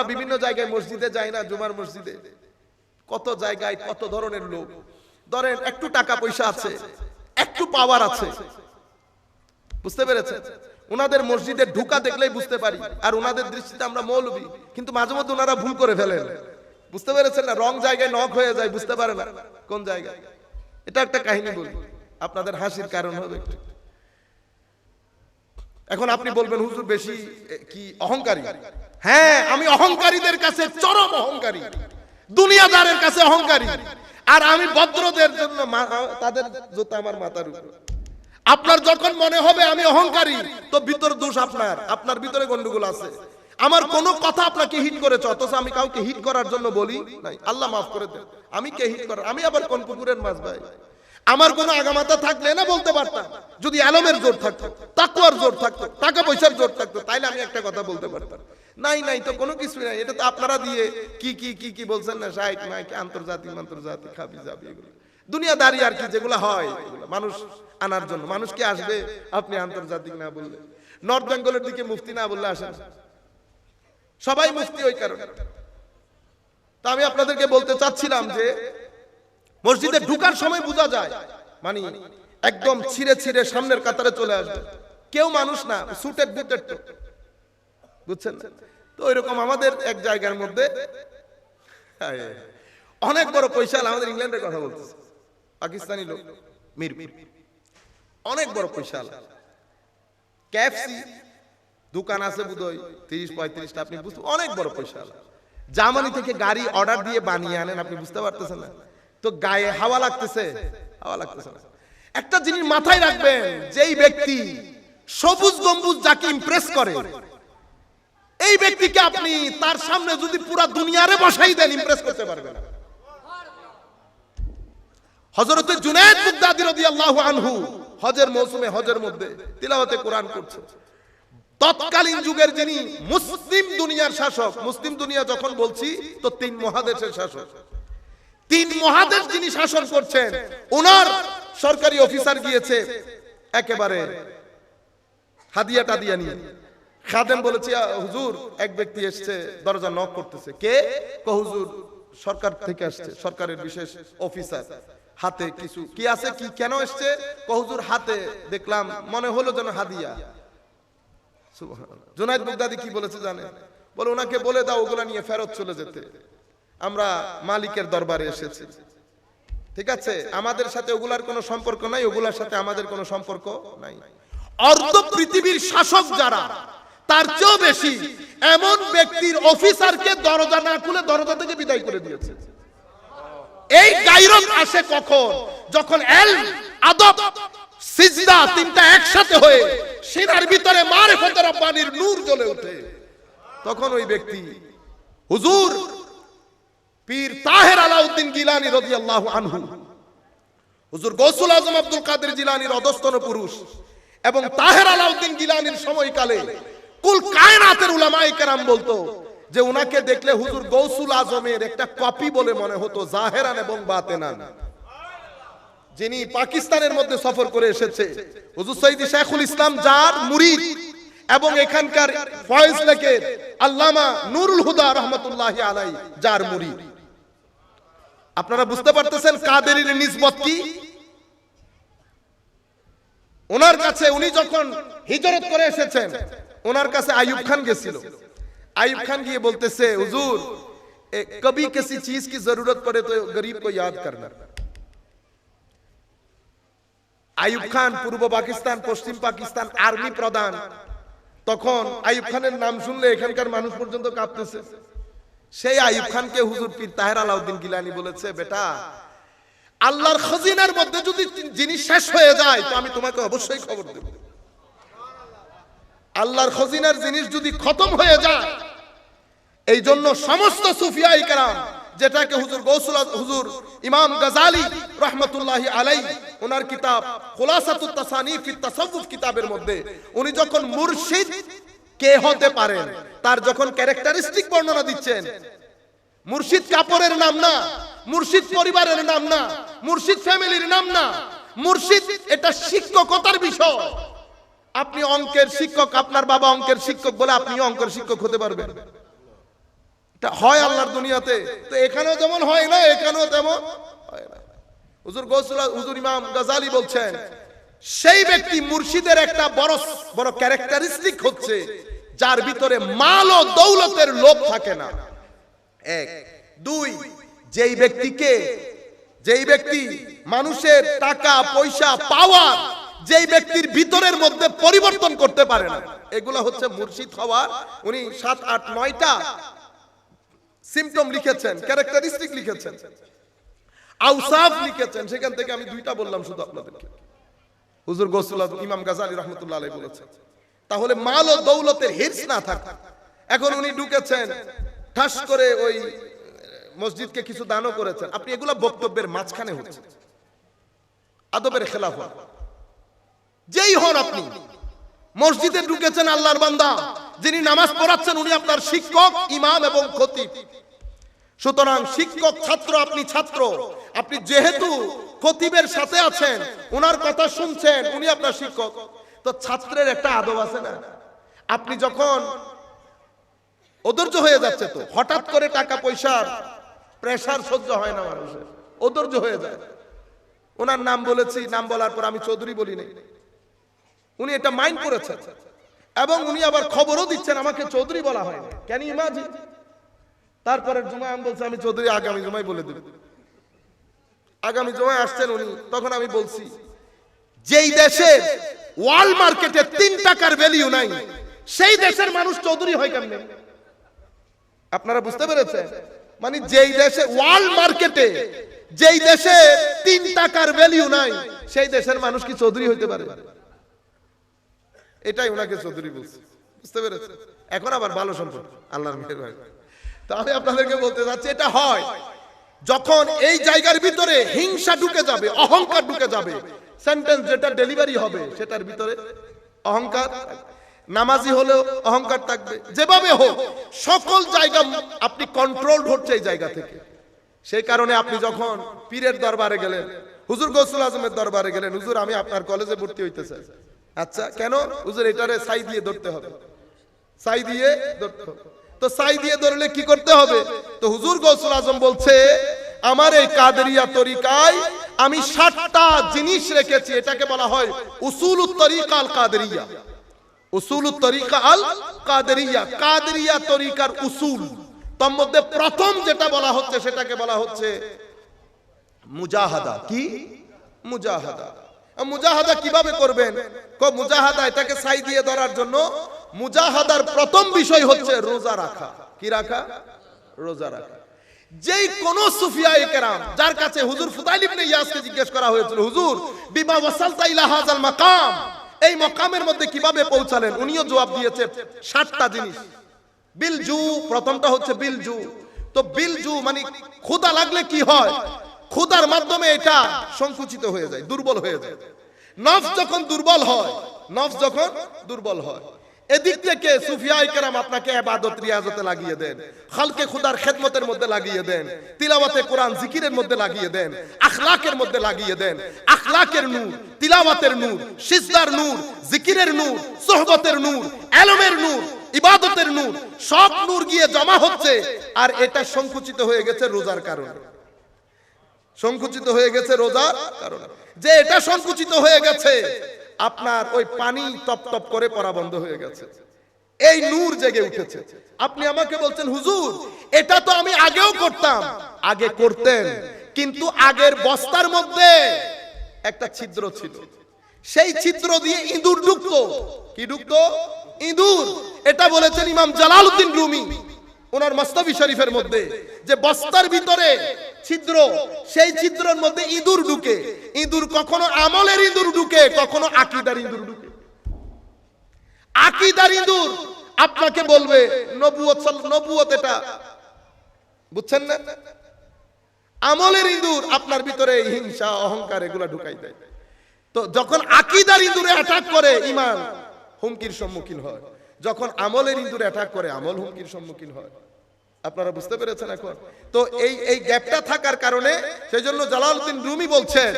আমরা বিভিন্ন জায়গায় মসজিদে যাই না, জুমার মসজিদে। কত জায়গায় কত ধরনের লোক। ধরেন একটু টাকা পয়সা আছে, একটু পাওয়ার আছে। বুঝতে পেরেছেন? ওনাদের মসজিদে ঢুকা দেখলেই বুঝতে পারি, আর ওনাদের দৃষ্টিতে আমরা মৌলবী। কিন্তু মাঝে মধ্যে ওনারা ভুল করে ফেলেন। বুঝতে পেরেছেন না? রং জায়গায় নখ হয়ে যায়, বুঝতে পারে না কোন জায়গায়। এটা একটা কাহিনী বলি। আপনাদের হাসির কারণ হবে। এখন আপনি বলবেন, হুজুর, বেশি কি, অহংকারী? হ্যাঁ আমি অহংকারীদের কাছে চরম অহংকারী। দুনিয়াদারের কাছে অহংকারী। আর আমি ভদ্রদের জন্য তাদের জুতা আমার মাথার উপর। আপনার যখন মনে হবে আমি অহংকারী, তো ভিতর দোষ আপনার। আপনার ভিতরে গন্ডগোল আছে। আমার কোন কথা আপনাকে হিট করেছে, অথচ আমি কাউকে হিট করার জন্য বলি নাই। আল্লাহ মাফ করে দেন। আমি কে হিট করার আমি আবার কোন পুকুরের মাছ ভাই? আমার কোনো আগামাতা থাকলে না বলতে পারতাম। যদি আলমের জোর থাকতো, তাকুয়ার জোর থাকতো, টাকা পয়সার জোর থাকতো, তাইলে আমি একটা কথা বলতে পারতাম। নাই নাই, তো কোনো কিছু নাই। এটা তো আপনারা দিয়ে কি কি কি কি বলছেন না? সাইক মাইক আন্তর্জাতিক আন্তর্জাতিক, খাবি যাবি এগুলো। দুনিয়াদারি আর কি, যেগুলো হয় মানুষ আনার জন্য। মানুষ কি আসবে? আপনি আন্তর্জাতিক না বললে। নর্থ বেঙ্গলের দিকে মুফতি না বললে আসেন সবাই মুফতি ওই কারণে। তা আমি আপনাদেরকে বলতে চাচ্ছিলাম যে, মসজিদে ঢুকার সময় বোঝা যায়। মানে একদম ছিঁড়ে ছিঁড়ে সামনের কাতারে চলে আসবে। কেউ মানুষ না সুটের বুটের বুঝছেন? তো ওইরকম আমাদের এক জায়গার মধ্যে অনেক বড় পয়সা আমাদের ইংল্যান্ডের কথা বলতেছে। পাকিস্তানি লোক, মিরপুর। অনেক বড় পয়সা ক্যাফসি দোকান আছে বোধহয়, তিরিশ, পঁয়ত্রিশটা, আপনি বুঝতে অনেক বড় পয়সা জার্মানি থেকে গাড়ি অর্ডার দিয়ে বানিয়ে আনেন, আপনি বুঝতে পারতেছেন না। তো গায়ে হাওয়া লাগতেছে। হাওয়া লাগতেছে না। একটা জিনিস মাথায় রাখবেন, যেই ব্যক্তি সবুজ গম্বুজ যাকে ইমপ্রেস করে এই ব্যক্তিকে আপনি তার সামনে যদি পুরা দুনিয়ারে বসাই দেন ইমপ্রেস করতে পারবেন হজরতে জুনায়েদ বুগদাদি রাদিয়াল্লাহু আনহু, হজের মৌসুমে, হজের মধ্যে তিলাওয়াতে কোরআন করছে। তৎকালীন যুগের যিনি মুসলিম দুনিয়ার শাসক, মুসলিম দুনিয়া যখন বলছি, তো তিন মহাদেশের শাসক। তিন মহাদেশ যিনি শাসন করছেন ওনার সরকারি অফিসার গিয়েছে, একেবারে হাদিয়া টাদিয়া নিয়ে। খাদেম বলেছে হুজুর, এক ব্যক্তি এসছে, দরজা নক করতেছে। কে? হুজুর, সরকার থেকে আসছে, সরকারের বিশেষ অফিসার হাতে কিছু কি আছে, কি কেন এসছে? ক হুজুর, হাতে দেখলাম, মনে হলো যেন হাদিয়া। জুনায়েদ বুগদাদি কি বলেছে জানে? বলে, ওনাকে বলে দাও, ওগুলা নিয়ে ফেরত চলে যেতে। আমরা মালিকের দরবারে এসেছি। ঠিক আছে, আমাদের সাথে ওগুলার কোনো সম্পর্ক নাই, ওগুলার সাথে আমাদের কোনো সম্পর্ক নাই। অর্ধ পৃথিবীর শাসক যারা তার চেয়েও বেশি এমন ব্যক্তির অফিসারকে দরজা না খুলে দরজা থেকে বিদায় করে দিয়েছে। এই গাইরত আসে কখন? যখন এল, আদব, সিজদা তিনটা একসাথে হয়ে সিনার ভিতরে মারিফতের রব্বানির নূর জ্বলে ওঠে। তখন ওই ব্যক্তি, হুজুর, পীর তাহের আলাউদ্দিন গিলানি রাদিয়াল্লাহু আনহু। হুজুর গৌসুল আজম আব্দুল কাদের জিলানির অধস্তন পুরুষ এবং তাহের আলাউদ্দিন গিলানির সময়কালে কুল কায়নাতের উলামায়ে কেরাম বলতো যে উনাকে দেখলে হুজুর গৌসুল আজমের একটা কপি বলে মনে হতো, জাহেরান এবং বাতেনান। যিনি পাকিস্তানের মধ্যে সফর করে এসেছে। হুজুর সৈয়দ শেখুল ইসলাম যার মুরিদ এবং এখানকার ফয়েজ লেকের আল্লামা নুরুল হুদা রহমতুল্লাহ আলাই যার মুরিদ। আপনারা বুঝতে পারতেছেন কাদেরের নিসবত কি? ওনার কাছে উনি যখন হিজরত করে এসেছেন ওনার কাছে আয়ুব খান গেছিল। আয়ুব খান গিয়ে বলতেছে, হুজুর কবি किसी চিজ কি জরুরত পড়ে তো গরিব কো ইয়াদ করনা? আয়ুব খান পূর্ব পাকিস্তান, পশ্চিম পাকিস্তান, আর্মি প্রধান। তখন আয়ুব খানের নাম শুনলে এখানকার মানুষ পর্যন্ত কাঁপতেছে। সেই আয়ুব খানকে হুজুর পীর তাহের আলাউদ্দিন গিলানি বলেছে, বেটা, আল্লাহর খজিনার মধ্যে যদি জিনিস শেষ হয়ে যায়, তো আমি তোমাকে অবশ্যই খবর দেবো। আল্লাহর খজিনার জিনিস যদি খতম হয়ে যায় এই জন্য সমস্ত সুফিয়াই কারাম, যেটাকে হুজুর গৌসুল হুজুর ইমাম গাজালি রহমতুল্লাহি আলাই ওনার কিতাব খুলাসাতুত তাসাউফ কিতাবের মধ্যে, উনি যখন মুর্শিদ কে হতে পারেন, তার যখন ক্যারেক্টারিস্টিক বর্ণনা দিচ্ছেন, মুর্শিদ কাপড়ের নাম না, মুর্শিদ পরিবারের নাম না, মুর্শিদ ফ্যামিলির নাম না, মুর্শিদ এটা শিক্ষকতার বিষয়। আপনি অঙ্কের শিক্ষক, আপনার বাবা অঙ্কের শিক্ষক বলে আপনি অঙ্কের শিক্ষক হতে পারবেন। হয় আল্লাহর দুনিয়াতে। তো এখানেও যেমন হয় না, এখানেও তেমন হুজুর হুজুর ইমাম বলছেন, সেই ব্যক্তি মুর্শিদের একটা বড় বড় ক্যারেক্টারিস্টিক হচ্ছে, যার ভিতরে মাল ও দৌলতের লোভ থাকে না। এক। দুই, যেই ব্যক্তিকে, যেই ব্যক্তি মানুষের টাকা, পয়সা, পাওয়ার যেই ব্যক্তির ভিতরের মধ্যে পরিবর্তন করতে পারে না, এগুলো হচ্ছে মুর্শিদ হওয়ার উনি সাত, আট, নয়টা সিমটম লিখেছেন ক্যারেক্টারিস্টিক লিখেছেন। আউসাফ লিখেছেন, সেখান থেকে আমি দুইটা বললাম শুধু আপনাদেরকে। হুজুর গোসুল ইমাম গাজালি রহমতুল্লাহ আলাই বলেছেন, তাহলে মাল ও দৌলতের হিরস না থাক। এখন উনি ঢুকেছেন, ঠাস করে ওই মসজিদকে কিছু দানও করেছেন। আপনি এগুলা বক্তব্যের মাঝখানে হচ্ছে আদবের খেলাফ যেই হন আপনি। মসজিদে ঢুকেছেন আল্লাহর বান্দা, যিনি নামাজ পড়াচ্ছেন, উনি আপনার শিক্ষক, ইমাম এবং খতিব। সুতরাং শিক্ষক, ছাত্র, আপনি ছাত্র। আপনি যেহেতু খতিবের সাথে আছেন ওনার কথা শুনছেন, উনি আপনার শিক্ষক। তো ছাত্রের একটা আদব আছে না? আপনি যখন অধৈর্য হয়ে যাচ্ছে তো, হঠাৎ করে টাকা পয়সার প্রেসার সহ্য হয় না মানুষের। অধৈর্য হয়ে যায়। ওনার নাম বলেছি, নাম বলার পর আমি চৌধুরী বলি নাই। উনি এটা মাইন্ড করেছেন। এবং উনি আবার খবরও দিচ্ছেন, আমাকে চৌধুরী বলা হয় কেন ইমাজি তারপরের জুমায় আমি বলছি, আমি চৌধুরী, আগামী জুমায় বলে দেব। আগামী জুমায় আসছেন উনি, তখন আমি বলছি, যেই দেশে ওয়ার্ল্ড মার্কেটে তিন টাকার ভ্যালিউ নাই, সেই দেশের মানুষ চৌধুরী হয় কেমনে? আপনারা বুঝতে পেরেছেন? মানে যেই দেশে ওয়াল মার্কেটে, যেই দেশে তিন টাকার ভ্যালিউ নাই, সেই দেশের মানুষ কি চৌধুরী হইতে পারে? এটাই ওনাকে চৌধুরী বলছে। বুঝতে পেরেছেন? এখন আবার ভালো সম্পর্ক। আল্লাহর মেহেরবানি তাহলে আপনাদেরকে বলতে চাচ্ছি এটা হয়। যখন এই জায়গার ভিতরে হিংসা ঢুকে যাবে, অহংকার ঢুকে যাবে সেন্টেন্স যেটা ডেলিভারি হবে, সেটার ভিতরে অহংকার, নামাজি হলেও অহংকার থাকবে। যেভাবে হোক, সকল জায়গা আপনি কন্ট্রোল হচ্ছে এই জায়গা থেকে। সেই কারণে আপনি যখন পীরের দরবারে গেলেন, হুজুর গৌসুল আজমের দরবারে গেলেন, হুজুর আমি আপনার কলেজে ভর্তি হইতে চাই। আচ্ছা কেন? হুজুর, এটারে সাই দিয়ে ধরতে হবে। সাই দিয়ে ধরতে হবে। তো সাই দিয়ে ধরলে কি করতে হবে? তো হুজুর গৌসুল আজম বলছে, আমার এই কাদেরিয়া তরিকায় আমি ষাটটা জিনিস রেখেছি, এটাকে বলা হয় উসুল তরিকাল কাদেরিয়া। উসুল তরিকা আল কাদেরিয়া। কাদেরিয়া তরিকার উসুল। তার মধ্যে প্রথম যেটা বলা হচ্ছে, সেটাকে বলা হচ্ছে মুজাহাদা। কি? মুজাহাদা। মুজাহাদা কীভাবে করবেন? ক, মুজাহাদা এটাকে সাই দিয়ে ধরার জন্য মুজাহাদার প্রথম বিষয় হচ্ছে রোজা রাখা। কি রাখা? রোজা রাখা। যেই কোন সুফিয়ায়ে কেরাম, যার কাছে হুজুর ফুদাইল ইবনে ইয়াসকে জিজ্ঞেস করা হয়েছিল, হুজুর, বিমা ওয়াসালতা ইলা হাযাল মাকাম? এই মকামের মধ্যে কীভাবে পৌঁছালেন? উনিও জবাব দিয়েছে, সাতটা জিনিস। বিলজু, প্রথমটা হচ্ছে বিলজু। তো বিলজু মানে ক্ষুদা লাগলে কি হয়? ক্ষুদার মাধ্যমে এটা সংকুচিত হয়ে যায়, দুর্বল হয়ে যায়। নফস যখন দুর্বল হয়, নফস যখন দুর্বল হয়, এদিক থেকে সুফিয়াই কেরাম আপনাকে ইবাদত রিয়াজতে লাগিয়ে দেন, খালকে খুদার খেদমতের মধ্যে লাগিয়ে দেন, তিলাওয়াতে কোরআন জিকিরের মধ্যে লাগিয়ে দেন, আখলাকের মধ্যে লাগিয়ে দেন, আখলাকের নূর, তিলাওয়াতের নূর, সিজদার নূর, জিকিরের নূর, সোহবতের নূর, এলমের নূর, ইবাদতের নূর, সব নূর গিয়ে জমা হচ্ছে, আর এটা সংকুচিত হয়ে গেছে রোজার কারণে। সংকুচিত হয়ে গেছে রোজার কারণে। যে এটা সংকুচিত হয়ে গেছে, আপনার ওই পানি টপ টপ করে পড়া বন্ধ হয়ে গেছে। এই নূর জেগে উঠেছে। আপনি আমাকে বলছেন, হুজুর, এটা তো আমি আগেও করতাম। আগে করতেন, কিন্তু আগের বস্তার মধ্যে একটা ছিদ্র ছিল। সেই ছিদ্র দিয়ে ইঁদুর ঢুকতো কি ঢুকতো ইঁদুর। এটা বলেছেন ইমাম জালালউদ্দিন রুমি। ওনার মস্তবি শরীফের মধ্যে যে বস্তার ভিতরে ছিদ্র, সেই ছিদ্রের মধ্যে ইঁদুর ঢুকে। ইঁদুর কখনো আমলের ইঁদুর ঢুকে, কখনো আকিদার ইঁদুর ঢুকে। আকিদার ইঁদুর আপনাকে বলবে, নবুয়ত নবুয়ত এটা। বুঝছেন না? আমলের ইঁদুর আপনার ভিতরে হিংসা, অহংকার, এগুলা ঢুকাই দেয়। তো যখন আকিদার ইঁদুরে অ্যাটাক করে, ইমান হুমকির সম্মুখীন হয়। যখন আমলের ইঁদুরে অ্যাটাক করে, আমল হুমকির সম্মুখীন হয়। আপনারা বুঝতে পেরেছেন এখন? তো এই এই গ্যাপটা থাকার কারণে সেই জন্য জালালউদ্দিন রুমি বলছেন,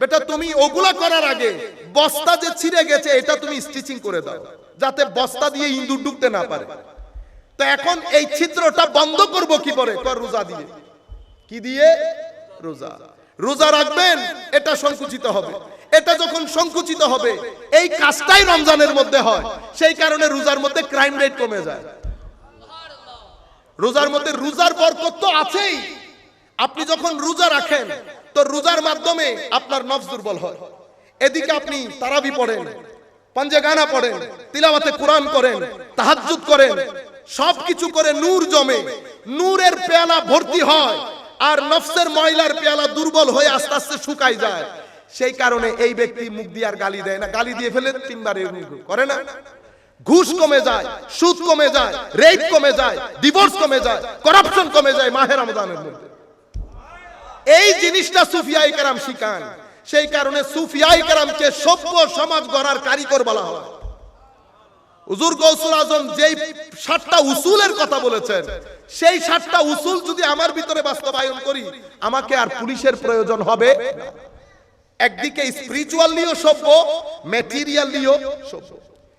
বেটা, তুমি ওগুলা করার আগে বস্তা যে ছিঁড়ে গেছে, এটা তুমি স্টিচিং করে দাও, যাতে বস্তা দিয়ে ইঁদুর ঢুকতে না পারে। তো এখন এই ছিদ্রটা বন্ধ করব কি কর রোজা দিয়ে। কি দিয়ে? রোজা। রোজা রাখবেন, এটা সংকুচিত হবে। এটা যখন সংকুচিত হবে, এই কাজটাই রমজানের মধ্যে হয়। সেই কারণে রোজার মধ্যে ক্রাইম রেট কমে যায়। রোজার মধ্যে রোজার বরকত তো আছেই। আপনি যখন রোজা রাখেন, তো রোজার মাধ্যমে আপনার নফস দুর্বল হয়। এদিকে আপনি তারাবি পড়েন, পাঞ্জে গানা পড়েন, তিলাওয়াতে কোরআন করেন, তাহাজ্জুদ করেন, সবকিছু করে নূর জমে। নূরের পেয়ালা ভর্তি হয়। আর নফসের ময়লার পেয়ালা দুর্বল হয়ে আস্তে আস্তে শুকায় যায়। সেই কারণে এই ব্যক্তি মুখ দিয়ে আর গালি দেয় না। গালি দিয়ে ফেলে তিনবার করে না? ঘুষ কমে যায়, সুদ কমে যায় রেপ কমে যায় ডিভোর্স কমে যায় করাপশন কমে যায় মাহের রমজানের মধ্যে। এই জিনিসটা সুফিয়াই কেরাম শিখান। সেই কারণে সুফিয়াই কেরামকে সভ্য সমাজ গড়ার কারিগর বলা হয়। হুজুর গৌসুল আজম যেই সাতটা উসুলের কথা বলেছেন, সেই সাতটা উসুল যদি আমার ভিতরে বাস্তবায়ন করি, আমাকে আর পুলিশের প্রয়োজন হবে একদিকে স্পিরিচুয়ালিও সভ্য ম্যাটেরিয়ালিও সভ্য।